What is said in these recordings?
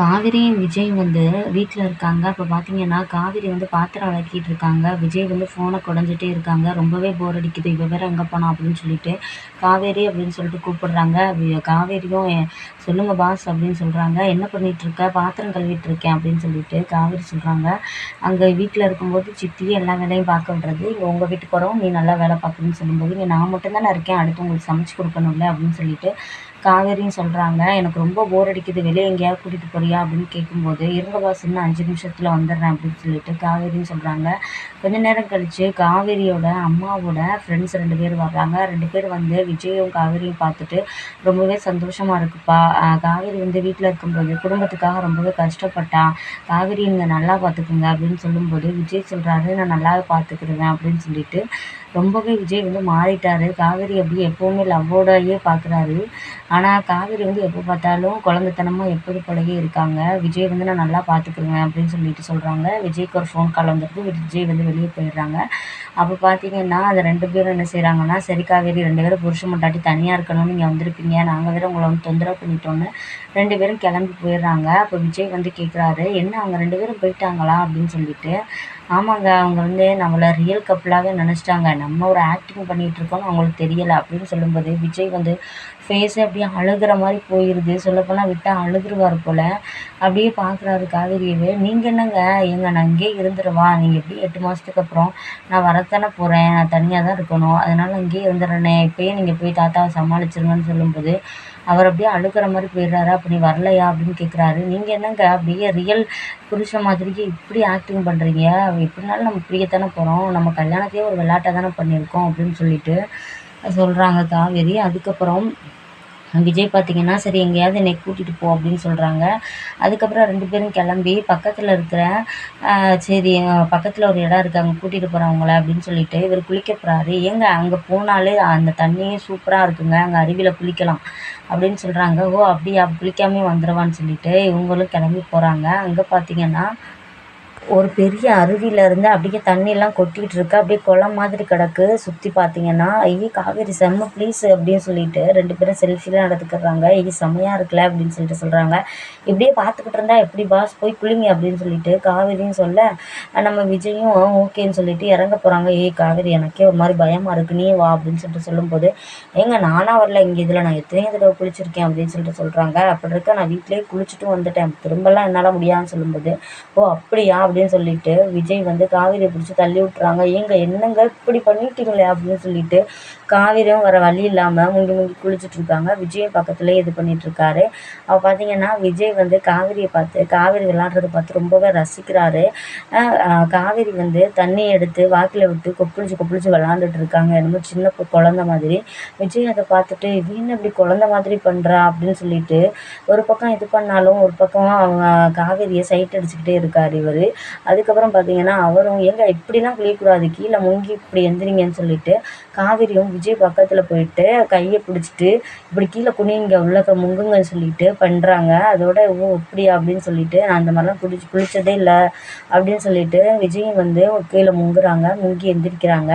காவேரியும் விஜய் வந்து வீட்டில் இருக்காங்க. அப்போ பார்த்தீங்கன்னா காவேரி வந்து பாத்திரம் விளக்கிட்டு இருக்காங்க. விஜய் வந்து ஃபோனை குடஞ்சிட்டே இருக்காங்க. ரொம்பவே போர் அடிக்குது. இவ வேற எங்கே போனா அப்படின்னு சொல்லிட்டு. காவேரி அப்படின்னு சொல்லிட்டு கூப்பிடுறாங்க. வி- காவேரியும் சொல்லுங்க பாஸ் அப்படின்னு சொல்கிறாங்க என்ன பண்ணிட்டு இருக்க? பாத்திரம் கழுவிட்டு இருக்கேன் அப்படின்னு சொல்லிட்டு காவேரி சொல்கிறாங்க அங்கே வீட்டில் இருக்கும்போது சித்தி எல்லா வேலையும் பார்க்க விடுறது. இங்கே உங்கள் வீட்டுக்கு வரவும் நீ நல்லா வேலை பார்க்கணும்னு சொல்லும்போது இங்கே நான் மட்டும்தானே இருக்கேன். அடுத்து உங்களுக்கு சமைச்சு கொடுக்கணும்ல அப்படின்னு சொல்லிட்டு காவேரியும் சொல்கிறாங்க எனக்கு ரொம்ப போர் அடிக்குது. வெளியே எங்கேயாவது கூட்டிகிட்டு போறியா அப்படின்னு கேட்கும்போது இருங்க பாஸ் இன்னும் அஞ்சு நிமிஷத்தில் வந்துடுறேன் அப்படின்னு சொல்லிட்டு காவேரியும் சொல்கிறாங்க கொஞ்ச நேரம் கழித்து காவேரியோட அம்மாவோட ஃப்ரெண்ட்ஸ் ரெண்டு பேர் வர்றாங்க. ரெண்டு பேர் வந்து விஜயும் காவேரியும் பார்த்துட்டு ரொம்பவே சந்தோஷமாக இருக்குப்பா. காவேரி வந்து வீட்டில் இருக்கும்போது குடும்பத்துக்காக ரொம்பவே கஷ்டப்பட்டா. காவேரி நீங்கள் நல்லா பார்த்துக்குங்க அப்படின்னு சொல்லும்போது விஜய் சொல்கிறாரு நான் நல்லாவே பார்த்துக்கிடுவேன் அப்படின்னு சொல்லிட்டு ரொம்பவே விஜய் வந்து மாறிட்டார். காவேரி அப்படி எப்போவுமே லவ்வோடையே பார்க்குறாரு ஆனால் காவேரி வந்து எப்போ பார்த்தாலும் குழந்தைத்தனமாக எப்போது போலவே இருக்காங்க. விஜய் வந்து நான் நல்லா பார்த்துக்குருவேன் அப்படின்னு சொல்லிட்டு சொல்கிறாங்க விஜய்க்கு ஒரு ஃபோன் கால் வந்திருக்கு விஜய் வந்து வெளியே போயிடுறாங்க. அப்போ பார்த்தீங்கன்னா அந்த ரெண்டு பேரும் என்ன செய்கிறாங்கன்னா சரி காவேரி ரெண்டு பேரும் புருஷன் மட்டாட்டி தனியாக இருக்கணும்னு நீங்கள் வந்திருப்பீங்க. நாங்கள் வேறு உங்களை வந்து தொந்தரவு பண்ணிட்டோன்னு ரெண்டு பேரும் கிளம்பி போயிடுறாங்க. அப்போ விஜய் வந்து கேட்குறாரு என்ன அவங்க ரெண்டு பேரும் போயிட்டாங்களா? அப்படின்னு சொல்லிட்டு. ஆமாங்க அவங்க வந்து நம்மளை ரியல் கப்பலாகவே நினச்சிட்டாங்க. நம்ம ஒரு ஆக்டிங் பண்ணிகிட்டு இருக்கோம்னு அவங்களுக்கு தெரியலை அப்படின்னு சொல்லும்போது விஜய் வந்து ஃபேஸே அப்படியே அழுகிற மாதிரி போயிடுது சொல்லப்போனால் விட்டால் அழுதுருவார் போல். அப்படியே பார்க்குறாரு காவேரியவே நீங்கள் என்னங்க? ஏங்க நான் இங்கேயே இருந்துருவா நீங்கள் எப்படி எட்டு மாதத்துக்கு அப்புறம் நான் வரத்தானே போகிறேன் நான் தனியாக தான் இருக்கணும். அதனால் இங்கேயே இருந்துடுறேனே. இப்போயே நீங்கள் போய் தாத்தாவை சமாளிச்சிருங்கன்னு சொல்லும்போது அவர் அப்படியே அழுக்கிற மாதிரி போயிடுறாரு. அப்படி நீ வரலையா அப்படின்னு கேட்குறாரு நீங்கள் என்னங்க அப்படியே ரியல் புருஷன் மாதிரியே இப்படி ஆக்டிங் பண்ணுறீங்க எப்படினாலும் நம்ம பிரியத்தானே போகிறோம் நம்ம கல்யாணத்தையே ஒரு விளையாட்டாக தானே பண்ணியிருக்கோம் அப்படின்னு சொல்லிட்டு சொல்கிறாங்க காவேரி. அதுக்கப்புறம் விஜய் பார்த்தீங்கன்னா சரி எங்கேயாவது என்னை கூட்டிகிட்டு போ அப்படின்னு சொல்கிறாங்க அதுக்கப்புறம் ரெண்டு பேரும் கிளம்பி பக்கத்தில் இருக்கிற சரி பக்கத்தில் ஒரு இடம் இருக்குது அங்கே கூட்டிகிட்டு போகிறவங்கள அப்படின்னு சொல்லிட்டு இவர் குளிக்க போகிறாரு ஏங்க அங்கே போனாலே அந்த தண்ணியே சூப்பராக இருக்குங்க அங்கே அருவியில் குளிக்கலாம் அப்படின்னு சொல்கிறாங்க ஓ அப்படியா குளிக்காமே வந்துடுவான்னு சொல்லிட்டு இவங்களும் கிளம்பி போகிறாங்க அங்கே பார்த்தீங்கன்னா ஒரு பெரிய அருவியில இருந்து அப்படியே தண்ணியெல்லாம் கொட்டிகிட்டு இருக்கு அப்படியே குளம் மாதிரி கிடக்கு. சுற்றி பார்த்தீங்கன்னா ஐயே காவேரி செம்ம ப்ளீஸ் அப்படின்னு சொல்லிட்டு ரெண்டு பேரும் செல்ஃபிலாம் எடுத்துக்கிறாங்க. ஐயே செம்மையாக இருக்குல்ல அப்படின்னு சொல்லிட்டு சொல்கிறாங்க இப்படியே பார்த்துக்கிட்டு இருந்தா எப்படி பாஸ் போய் குளிங்க அப்படின்னு சொல்லிட்டு காவேரியும் சொல்ல நம்ம விஜயும் ஓகேன்னு சொல்லிட்டு இறங்க போகிறாங்க ஏய் காவேரி எனக்கே ஒரு மாதிரி பயமாக இருக்கு. நீ வா அப்படின்னு சொல்லிட்டு சொல்லும்போது ஏங்க நானாக வரல. இங்கே இதில் நான் எத்தனையோ தடவை குளிச்சிருக்கேன் அப்படின்னு சொல்லிட்டு சொல்கிறாங்க அப்படி இருக்க நான் வீட்டிலேயே குளிச்சுட்டு வந்துட்டேன். திரும்பலாம் என்னால் முடியாதுன்னு சொல்லும்போது ஓ அப்படியா? அப்படின்னு அப்படின்னு சொல்லிட்டு விஜய் வந்து காவிரியை பிடிச்சி தள்ளி விட்டுறாங்க. ஏங்க என்னங்க இப்படி பண்ணிட்டீங்களே அப்படின்னு சொல்லிட்டு காவிரியும் வர வழி இல்லாமல் முங்கி முங்கி குளிச்சுட்டு இருக்காங்க. விஜயும் பக்கத்துலேயே இது பண்ணிட்டு இருக்காரு. அவ பார்த்தீங்கன்னா விஜய் வந்து காவிரியை பார்த்து காவேரி விளையாடுறத பார்த்து ரொம்பவே ரசிக்கிறாரு. காவிரி காவேரி வந்து தண்ணி எடுத்து வாக்கில் விட்டு கொப்பளிச்சு கொப்பளிச்சு விளாண்டுட்டு இருக்காங்க. என்னமோ சின்ன குழந்த குழந்தை மாதிரி. விஜய் அதை பார்த்துட்டு இது இப்படி குழந்தை மாதிரி பண்ணுறா அப்படின்னு சொல்லிட்டு ஒரு பக்கம் இது பண்ணாலும் ஒரு பக்கம் அவங்க காவேரியை சைட் அடிச்சுக்கிட்டே இருக்கார் இவர். அதுக்கப்புறம் பார்த்தீங்கன்னா அவரும் ஏங்க இப்படிலாம் குளியக்கூடாது. கீழே முங்கி இப்படி எந்திரிங்கன்னு சொல்லிட்டு காவிரியும் விஜய் பக்கத்தில் போயிட்டு கையை பிடிச்சிட்டு இப்படி கீழே குனிங்க உள்ளக்க முங்குங்கன்னு சொல்லிட்டு பண்ணுறாங்க அதோட ஓ அப்படியா? அப்படின்னு சொல்லிட்டு நான் அந்த மாதிரிலாம் குளிச்சு குளிச்சதே இல்லை. அப்படின்னு சொல்லிட்டு விஜயும் வந்து கீழே முங்குறாங்க முங்கி எந்திரிக்கிறாங்க.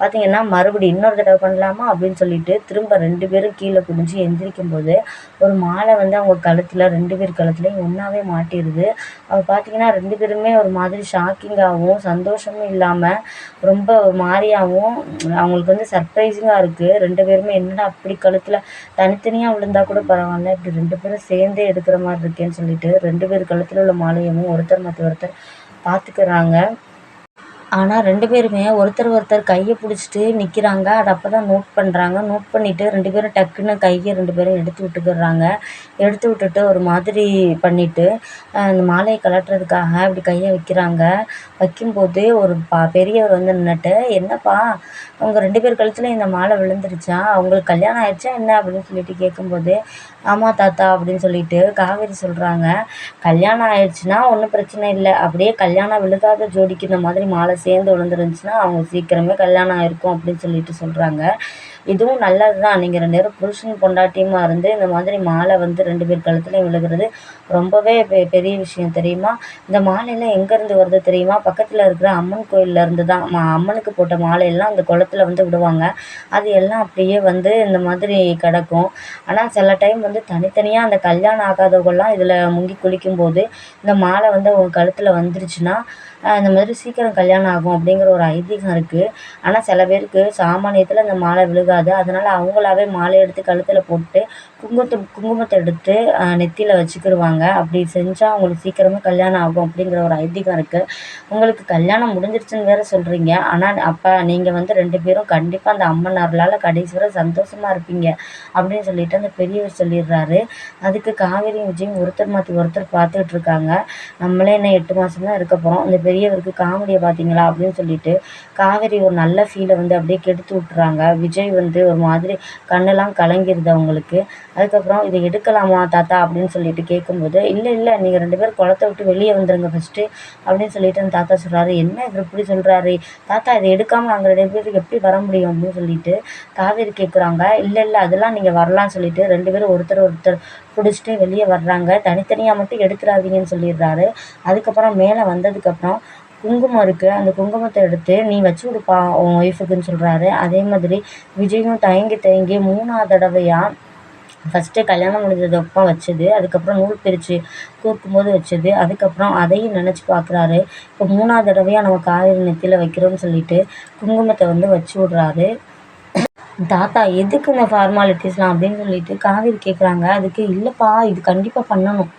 பார்த்தீங்கன்னா மறுபடியும் இன்னொரு தடவை பண்ணலாமா? அப்படின்னு சொல்லிட்டு திரும்ப ரெண்டு பேரும் கீழே குடிஞ்சு எந்திரிக்கும் போது ஒரு மாலை வந்து அவங்க கழுத்தில் ரெண்டு பேர் கழுத்துலையும் ஒன்றாவே மாட்டிடுது அவள் பார்த்தீங்கன்னா ரெண்டு பேருமே ஒரு மாதிரி ஷாக்கிங்காகவும் சந்தோஷமும் இல்லாமல் ரொம்ப ஒரு மாதிரியாகவும் அவங்களுக்கு வந்து சர்ப்ரைஸிங்காக இருக்குது ரெண்டு பேருமே என்னடா அப்படி கழுத்தில் தனித்தனியாக விழுந்தா கூட பரவாயில்ல இப்படி ரெண்டு பேரும் சேர்ந்தே எடுக்கிற மாதிரி இருக்கேன்னு சொல்லிட்டு ரெண்டு பேர் கழுத்தில் உள்ள மாலையமும் ஒருத்தர் மற்ற ஒருத்தர் பார்த்துக்கிறாங்க ஆனால் ரெண்டு பேருமே ஒருத்தர் ஒருத்தர் கையை பிடிச்சிட்டு நிற்கிறாங்க அதை அப்போ தான் நோட் பண்ணுறாங்க நோட் பண்ணிவிட்டு ரெண்டு பேரும் டக்குன்னு கையை ரெண்டு பேரும் எடுத்து விட்டுக்கிடுறாங்க எடுத்து விட்டுட்டு ஒரு மாதிரி பண்ணிவிட்டு அந்த மாலையை கழட்டுறதுக்காக இப்படி கையை வைக்கிறாங்க. வைக்கும்போது ஒரு பா பெரியவர் வந்து நின்றுட்டு என்னப்பா அவங்க ரெண்டு பேர் கழுத்துலையும் இந்த மாலை விழுந்துருச்சா? அவங்களுக்கு கல்யாணம் ஆயிடுச்சா என்ன அப்படின்னு சொல்லிட்டு கேட்கும்போது ஆமாம் தாத்தா அப்படின்னு சொல்லிட்டு காவேரி சொல்கிறாங்க கல்யாணம் ஆயிடுச்சுன்னா ஒன்றும் பிரச்சனை இல்லை. அப்படியே கல்யாணம் விழுகாத ஜோடிக்கு இந்த மாதிரி மாலை சேர்ந்து விழுந்துருந்துச்சுன்னா அவங்க சீக்கிரமே கல்யாணம் ஆயிருக்கும் அப்படின்னு சொல்லிட்டு சொல்கிறாங்க இதுவும் நல்லது தான் நீங்கள் ரெண்டு பேரும் புருஷன் பொண்டாட்டியுமா இருந்து இந்த மாதிரி மாலை வந்து ரெண்டு பேர் கழுத்துலையும் விழுகிறது ரொம்பவே பெ பெரிய விஷயம் தெரியுமா? இந்த மாலையெல்லாம் எங்கேருந்து வருது தெரியுமா? பக்கத்தில் இருக்கிற அம்மன் கோயில்ல இருந்து தான் மா அம்மனுக்கு போட்ட மாலையெல்லாம் அந்த குளத்துல வந்து விடுவாங்க. அது எல்லாம் அப்படியே வந்து இந்த மாதிரி கிடக்கும். ஆனால் சில டைம் வந்து தனித்தனியாக அந்த கல்யாணம் ஆகாதவங்கலாம் இதில் முங்கி குளிக்கும்போது இந்த மாலை வந்து அவங்க கழுத்தில் வந்துருச்சுன்னா இந்த மாதிரி சீக்கிரம் கல்யாணம் ஆகும் அப்படிங்கிற ஒரு ஐதீகம் இருக்குது ஆனால் சில பேருக்கு சாமானியத்தில் அந்த மாலை விழுகாது. அதனால் அவங்களாவே மாலை எடுத்து கழுத்தில் போட்டு குங்குமத்தை குங்குமத்தை எடுத்து நெத்தியில் வச்சுக்கிடுவாங்க அப்படி செஞ்சால் அவங்களுக்கு சீக்கிரமே கல்யாணம் ஆகும் அப்படிங்கிற ஒரு ஐதீகம் இருக்குது உங்களுக்கு கல்யாணம் முடிஞ்சிருச்சுன்னு வேறு சொல்கிறீங்க ஆனால் அப்போ நீங்கள் வந்து ரெண்டு பேரும் கண்டிப்பாக அந்த அம்மன் அருளால் கடைசி வரை சந்தோஷமாக இருப்பீங்க அப்படின்னு சொல்லிட்டு அந்த பெரியவர் சொல்லிடுறாரு. அதுக்கு காவேரியும் விஜயும் ஒருத்தர் மாற்றி ஒருத்தர் பார்த்துக்கிட்டு இருக்காங்க. நம்மளே என்ன எட்டு மாதம் தான் இருக்க போகிறோம் இந்த பெரியவருக்கு காமெடியை பார்த்தீங்களா அப்படின்னு சொல்லிட்டு காவேரி ஒரு நல்ல ஃபீலை வந்து அப்படியே கெடுத்து விட்டுறாங்க. விஜய் வந்து ஒரு மாதிரி கண்ணெல்லாம் கலங்கிருது அவங்களுக்கு. அதுக்கப்புறம் இதை எடுக்கலாமா தாத்தா அப்படின்னு சொல்லிட்டு கேட்கும்போது இல்லை இல்லை நீங்கள் ரெண்டு பேரும் குளத்த விட்டு வெளியே வந்துடுங்க ஃபஸ்ட்டு அப்படின்னு சொல்லிட்டு அந்த தாத்தா சொல்கிறாரு என்ன இவர் இப்படி சொல்கிறாரு தாத்தா இதை எடுக்காமல் நாங்கள் ரெண்டு பேருக்கு எப்படி வர முடியும்? அப்படின்னு சொல்லிட்டு காவேரி கேட்குறாங்க இல்லை இல்லை அதெல்லாம் நீங்கள் வரலாம்னு சொல்லிட்டு ரெண்டு பேரும் ஒருத்தர் ஒருத்தர் பிடிச்சிட்டு வெளியே வர்றாங்க. தனித்தனியாக மட்டும் எடுத்துடாதீங்கன்னு சொல்லிடுறாரு. அதுக்கப்புறம் மேலே வந்ததுக்கப்புறம் குங்குமம் இருக்குது அந்த குங்குமத்தை எடுத்து நீ வச்சு விடுப்பா உன் ஒய்ஃபுக்குன்னு சொல்கிறாரு அதே மாதிரி விஜயும் தயங்கி தயங்கி மூணாவது தடவையாக ஃபஸ்ட்டு கல்யாணம் முடிஞ்சதப்போ வச்சது. அதுக்கப்புறம் நூல் பிரித்து கோர்க்கும்போது வச்சது. அதுக்கப்புறம் அதையும் நினச்சி பார்க்குறாரு இப்போ மூணாவது தடவையாக நம்ம காவிரி நெத்தியில் வைக்கிறோம்னு சொல்லிட்டு குங்குமத்தை வந்து வச்சு விட்றாரு. தாத்தா எதுக்கு இந்த ஃபார்மாலிட்டிஸ்லாம் அப்படின்னு சொல்லிட்டு காவேரி கேட்குறாங்க அதுக்கு இல்லைப்பா இது கண்டிப்பாக பண்ணணும்.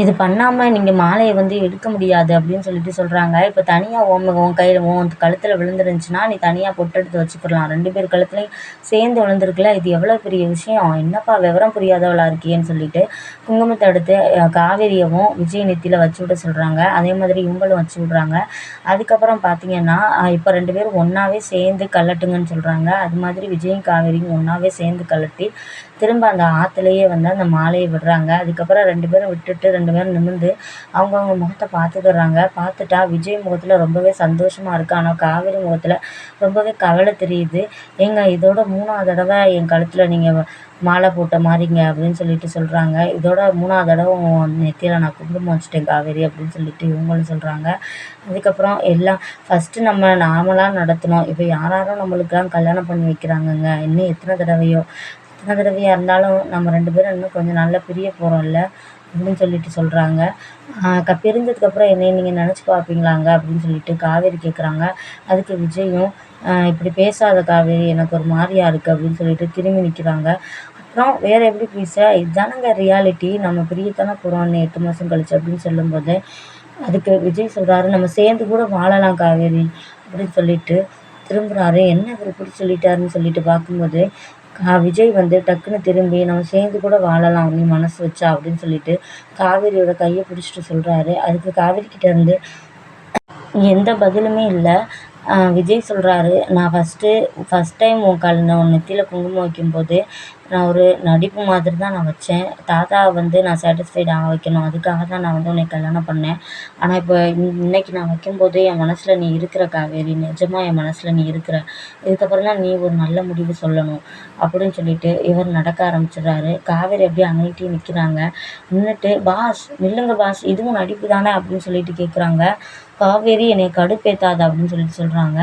இது பண்ணாமல் நீங்கள் மாலையை வந்து எடுக்க முடியாது அப்படின்னு சொல்லிட்டு சொல்கிறாங்க இப்போ தனியாக உன் உன் கையில் உன் கழுத்தில் விழுந்துருந்துச்சுன்னா நீ தனியாக பொட்டு எடுத்து வச்சுக்கிடலாம் ரெண்டு பேர் கழுத்துலையும் சேர்ந்து விழுந்துருக்குல்ல இது எவ்வளோ பெரிய விஷயம்? என்னப்பா விவரம் புரியாதவளாக இருக்கியேன்னு சொல்லிட்டு குங்குமத்தை எடுத்து காவேரியவும் விஜய் நெத்தியில் வச்சு விட சொல்கிறாங்க அதே மாதிரி இவங்களும் வச்சு விட்றாங்க. அதுக்கப்புறம் பார்த்தீங்கன்னா இப்போ ரெண்டு பேரும் ஒன்றாவே சேர்ந்து கல்லட்டுங்கன்னு சொல்கிறாங்க அது மாதிரி விஜயும் காவேரியும் ஒன்றாவே சேர்ந்து கழட்டி திரும்ப அந்த ஆற்றுலையே வந்து அந்த மாலையை விடுறாங்க. அதுக்கப்புறம் ரெண்டு பேரும் விட்டுட்டு ரெண்டு ரெண்டு பேரும் நிமிர்ந்து அவங்கவுங்க முகத்தை பார்த்துக்கிறாங்க. பார்த்துட்டா விஜய் முகத்தில் ரொம்பவே சந்தோஷமாக இருக்குது ஆனால் காவேரி முகத்தில் ரொம்பவே கவலை தெரியுது. ஏங்க இதோட மூணாவது தடவை என் கழுத்தில் நீங்கள் மாலை போட்ட மாதிரிங்க அப்படின்னு சொல்லிட்டு சொல்கிறாங்க இதோட மூணாவது தடவை நெத்தியில் நான் குங்குமம் வச்சுட்டேன் காவேரி அப்படின்னு சொல்லிட்டு இவங்களும் சொல்கிறாங்க அதுக்கப்புறம் எல்லாம் ஃபஸ்ட்டு நம்ம நார்மலாக நடத்தினோம் இப்போ யார் யாரோ நம்மளுக்கெல்லாம் கல்யாணம் பண்ணி வைக்கிறாங்கங்க. இன்னும் எத்தனை தடவையோ? எத்தனை தடவையாக இருந்தாலும் நம்ம ரெண்டு பேரும் இன்னும் கொஞ்சம் நல்லா பிரிய போகிறோம்ல அப்படின்னு சொல்லிட்டு சொல்கிறாங்க க பிரிஞ்சதுக்கப்புறம் என்னை நீங்கள் நினச்சி பார்ப்பீங்களாங்க அப்படின்னு சொல்லிட்டு காவேரி கேட்குறாங்க அதுக்கு விஜயும் இப்படி பேசாத காவேரி எனக்கு ஒரு மாதிரியா இருக்குது அப்படின்னு சொல்லிட்டு திரும்பி நிற்கிறாங்க அப்புறம் வேறு எப்படி பேச இதுதானங்க ரியாலிட்டி நம்ம பிரியத்தானே போகிறோம் எட்டு மாதம் கழிச்சு அப்படின்னு சொல்லும்போது அதுக்கு விஜய் சொல்கிறாரு நம்ம சேர்ந்து கூட வாழலாம் காவேரி அப்படின்னு சொல்லிட்டு திரும்புகிறாரு என்ன இவர் இப்படி சொல்லிட்டாருன்னு சொல்லிட்டு பார்க்கும்போது விஜய் வந்து டக்குன்னு திரும்பி நம்ம சேர்ந்து கூட வாழலாம் நீ மனசு வச்சா அப்படின்னு சொல்லிட்டு காவேரியோட கையை பிடிச்சிட்டு சொல்கிறாரு அதுக்கு காவேரி கிட்ட இருந்து எந்த பதிலுமே இல்லை. விஜய் சொல்கிறாரு நான் ஃபஸ்ட்டு ஃபஸ்ட் டைம் உன் கல் உன் நெத்தியில் குங்குமம் வைக்கும்போது நான் ஒரு நடிப்பு மாதிரி தான் நான் வச்சேன். தாத்தாவை வந்து நான் சாட்டிஸ்ஃபைட் ஆக வைக்கணும். அதுக்காக தான் நான் வந்து உன்னை கல்யாணம் பண்ணேன். ஆனால் இப்போ இன்னைக்கு நான் வைக்கும்போது என் மனசில் நீ இருக்கிற காவேரி நிஜமாக என் மனசில் நீ இருக்கிற இதுக்கப்புறம் தான் நீ ஒரு நல்ல முடிவு சொல்லணும் அப்படின்னு சொல்லிட்டு இவர் நடக்க ஆரம்பிச்சிடுறாரு. காவேரி அப்படியே அங்கேயே நிற்கிறாங்க நின்றுட்டு பாஸ் நில்லுங்க பாஸ் இதுவும் நடிப்பு தானே? அப்படின்னு சொல்லிட்டு கேட்குறாங்க காவேரி என்னை கடுப்பேத்தாது அப்படின்னு சொல்லிட்டு சொல்கிறாங்க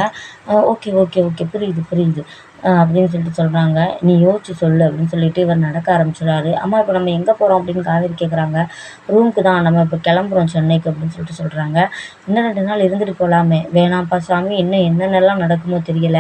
ஓகே ஓகே ஓகே புரியுது புரியுது. அப்படின்னு சொல்லிட்டு சொல்கிறாங்க நீ யோசிச்சு சொல்லு அப்படின்னு சொல்லிட்டு இவர் நடக்க ஆரம்பிச்சிடுறாரு. அம்மா இப்போ நம்ம எங்கே போகிறோம் அப்படின்னு காவேரி கேட்குறாங்க ரூமுக்கு தான் நம்ம இப்போ கிளம்புறோம் சென்னைக்கு அப்படின்னு சொல்லிட்டு சொல்கிறாங்க இன்னும் ரெண்டு நாள் இருந்துட்டு போகலாமே வேணாம்ப்பா சாமி இன்னும் என்னென்னலாம் நடக்குமோ தெரியல.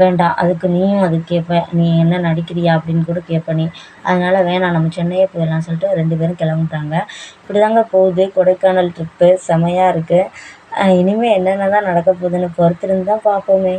வேண்டாம் அதுக்கு நீயும் அது கேட்ப நீ என்ன நடிக்கிறியா அப்படின்னு கூட கேட்ப நீ. அதனால் வேணாம் நம்ம சென்னையே போயிடலாம் சொல்லிட்டு ரெண்டு பேரும் கிளம்பிட்டாங்க. இப்படி தாங்க போகுது. கொடைக்கானல் ட்ரிப்பு செமையாக இருக்குது இனிமேல் என்னென்ன தான் நடக்க போகுதுன்னு பொறுத்திருந்து தான் பார்ப்போமே.